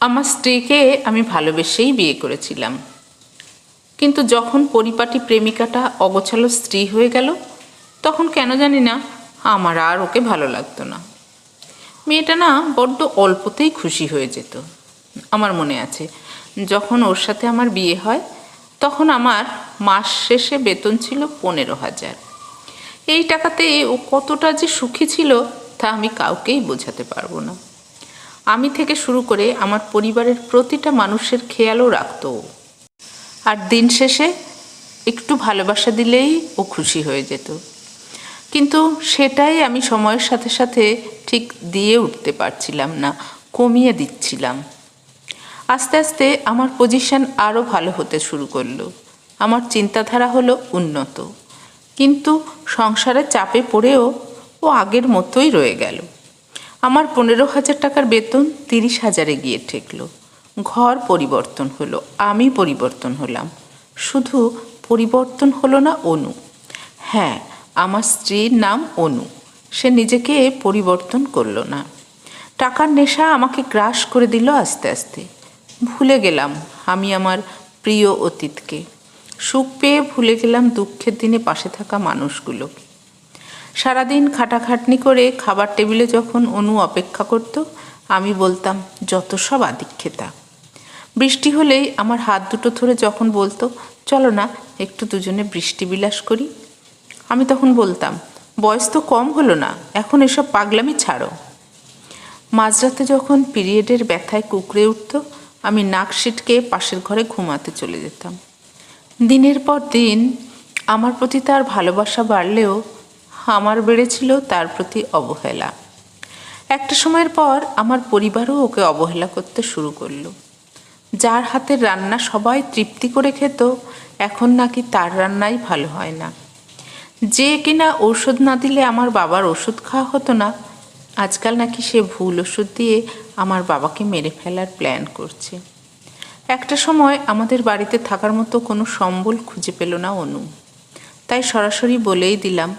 আমার স্ত্রীকে আমি ভালোবেসেই বিয়ে করেছিলাম। কিন্তু যখন পরিপাটি প্রেমিকাটা অগোছালো স্ত্রী হয়ে গেল, তখন কেন জানি না আমার আর ওকে ভালো লাগতো না। মেয়েটা না বড্ড অল্পতেই খুশি হয়ে যেত, আমার মনে আছে। যখন ওর সাথে আমার বিয়ে হয়, তখন আমার মাস শেষে বেতন ছিল পনেরো হাজার। এই টাকাতে ও কতটা যে সুখী ছিল তা আমি কাউকেই বোঝাতে পারব না। আমি থেকে শুরু করে আমার পরিবারের প্রতিটা মানুষের খেয়ালও রাখত। আর দিন শেষে একটু ভালোবাসা দিলেই ও খুশি হয়ে যেত। কিন্তু সেটাই আমি সময়ের সাথে সাথে ঠিক দিয়ে উঠতে পারছিলাম না, কমিয়ে দিচ্ছিলাম। আস্তে আস্তে আমার পজিশন আরও ভালো হতে শুরু করল। আমার চিন্তাধারা হলো উন্নত। কিন্তু সংসারের চাপে পড়েও ও আগের মতোই রয়ে গেল। আমার পনেরো হাজার টাকার বেতন তিরিশ হাজারে গিয়ে ঠেকলো। ঘর পরিবর্তন হলো, আমি পরিবর্তন হলাম। শুধু পরিবর্তন হলো না অনু। হ্যাঁ আমার স্ত্রীর নাম অনু। সে নিজেকে পরিবর্তন করল না। টাকার নেশা আমাকে গ্রাস করে দিল আস্তে আস্তে। ভুলে গেলাম আমি আমার প্রিয় অতীতকে। সুখ পেয়ে ভুলে গেলাম দুঃখের দিনে পাশে থাকা মানুষগুলোকে। সারাদিন খাটাখাটনি করে খাবার টেবিলে যখন অনু অপেক্ষা করত, আমি বলতাম, যত সব আদিক্ষেতা। বৃষ্টি হলেই আমার হাত দুটো ধরে যখন বলতো, চলো না, একটু দুজনে বৃষ্টি বিলাস করি। আমি তখন বলতাম, বয়স তো কম হলো না, এখন এসব পাগলামি ছাড়ো। মাঝরাতে যখন পিরিয়ডের ব্যথায় কুকড়ে উঠত, আমি নাক সিটকে পাশের ঘরে ঘুমাতে চলে যেতাম। দিনের পর দিন আমার প্রতি তার ভালোবাসা বাড়লেও আমার বেড়েছিল তার প্রতি অবহেলা। একটা সময়ের পর আমার পরিবারও ওকে অবহেলা করতে শুরু করল। যার হাতের রান্না সবাই তৃপ্তি করে খেত, এখন নাকি তার রান্নাই ভালো হয় না। যে কিনা ঔষধ না দিলে আমার বাবার ওষুধ খাওয়া হতো না, আজকাল নাকি সে ভুল ওষুধ দিয়ে আমার বাবাকে মেরে ফেলার প্ল্যান করছে। একটা সময় আমাদের বাড়িতে থাকার মতো কোনো সম্বল খুঁজে পেল না অনু। তাই সরাসরি বলেই দিলাম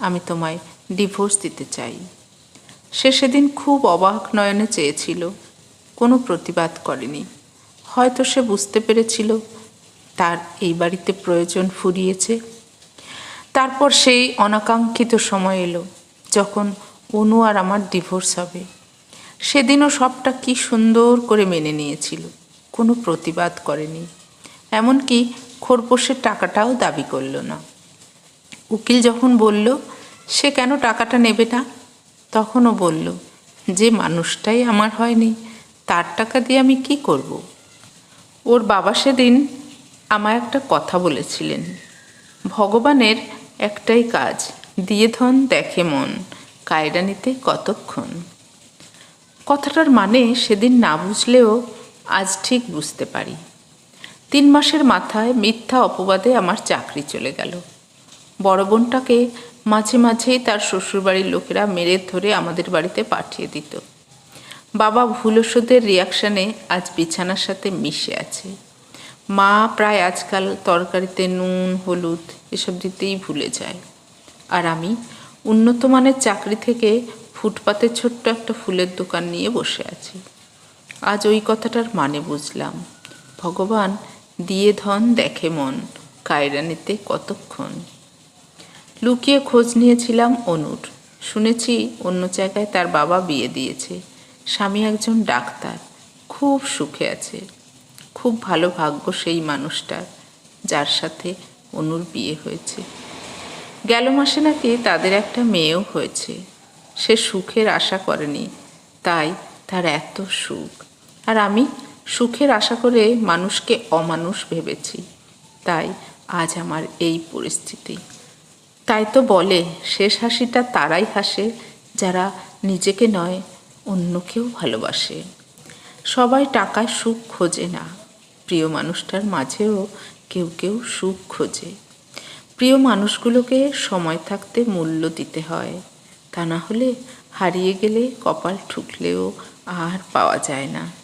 আমি তোমায় ডিভোর্স দিতে চাই। সে সেদিন খুব অবাক নয়নে চেয়েছিল, কোনো প্রতিবাদ করেনি। হয়তো সে বুঝতে পেরেছিল তার এই বাড়িতে প্রয়োজন ফুরিয়েছে। তারপর সেই অনাকাঙ্ক্ষিত সময় এলো যখন অনু আর আমার ডিভোর্স হবে। সেদিনও সবটা কি সুন্দর করে মেনে নিয়েছিল, কোনো প্রতিবাদ করেনি। এমনকি খোরপোশের টাকাটাও দাবি করল না। উকিল যখন বলল, সে কেন টাকাটা নেবে না? তখনও বলল, যে মানুষটাই আমার হয়নি, তার টাকা দিয়ে আমি কি করব। ওর বাবা সেদিন আমায় একটা কথা বলেছিলেন, ভগবানের একটাই কাজ, দিয়ে ধন দেখে মন কায়রা নিতে কতক্ষণ? কথাটার মানে সেদিন না বুঝলেও আজ ঠিক বুঝতে পারি। তিন মাসের মাথায় মিথ্যা অপবাদে আমার চাকরি চলে গেল। বড় বোনটাকে মাঝে মাঝেই তার শ্বশুরবাড়ির লোকেরা মেরে ধরে আমাদের বাড়িতে পাঠিয়ে দিত। বাবা ভুল ওষুধের রিয়াকশানে আজ বিছানার সাথে মিশে আছে। মা প্রায় আজকাল তরকারিতে নুন, হলুদ এসব দিতেই ভুলে যায়। আর আমি উন্নত মানের চাকরি থেকে ফুটপাতে ছোট্ট একটা ফুলের দোকান নিয়ে বসে আছি। আজ ওই কথাটার মানে বুঝলাম। ভগবান দিয়ে ধন দেখে মন কায়রা নিতে কতক্ষণ? লুকিয়ে খোঁজ নিয়েছিলাম অনুর। শুনেছি অন্য জায়গায় তার বাবা বিয়ে দিয়েছে। স্বামী একজন ডাক্তার, খুব সুখে আছে। খুব ভালো ভাগ্য সেই মানুষটার, যার সাথে অনুর বিয়ে হয়েছে। গেল মাসে নাকি তাদের একটা মেয়েও হয়েছে। সে সুখের আশা করেনি, তাই তার এত সুখ। আর আমি সুখের আশা করে মানুষকে অমানুষ ভেবেছি, তাই আজ আমার এই পরিস্থিতি। তাই তো বলে, শেষ হাসিটা তারাই হাসে, যারা নিজেকে নয়, অন্যকেও ভালোবাসে। সবাই টাকায় সুখ খোঁজে না, প্রিয় মানুষটার মাঝেও কেউ কেউ সুখ খোঁজে। প্রিয় মানুষগুলোকে সময় থাকতে মূল্য দিতে হয়, তা না হলে হারিয়ে গেলে কপাল ঠুকলেও আর পাওয়া যায় না।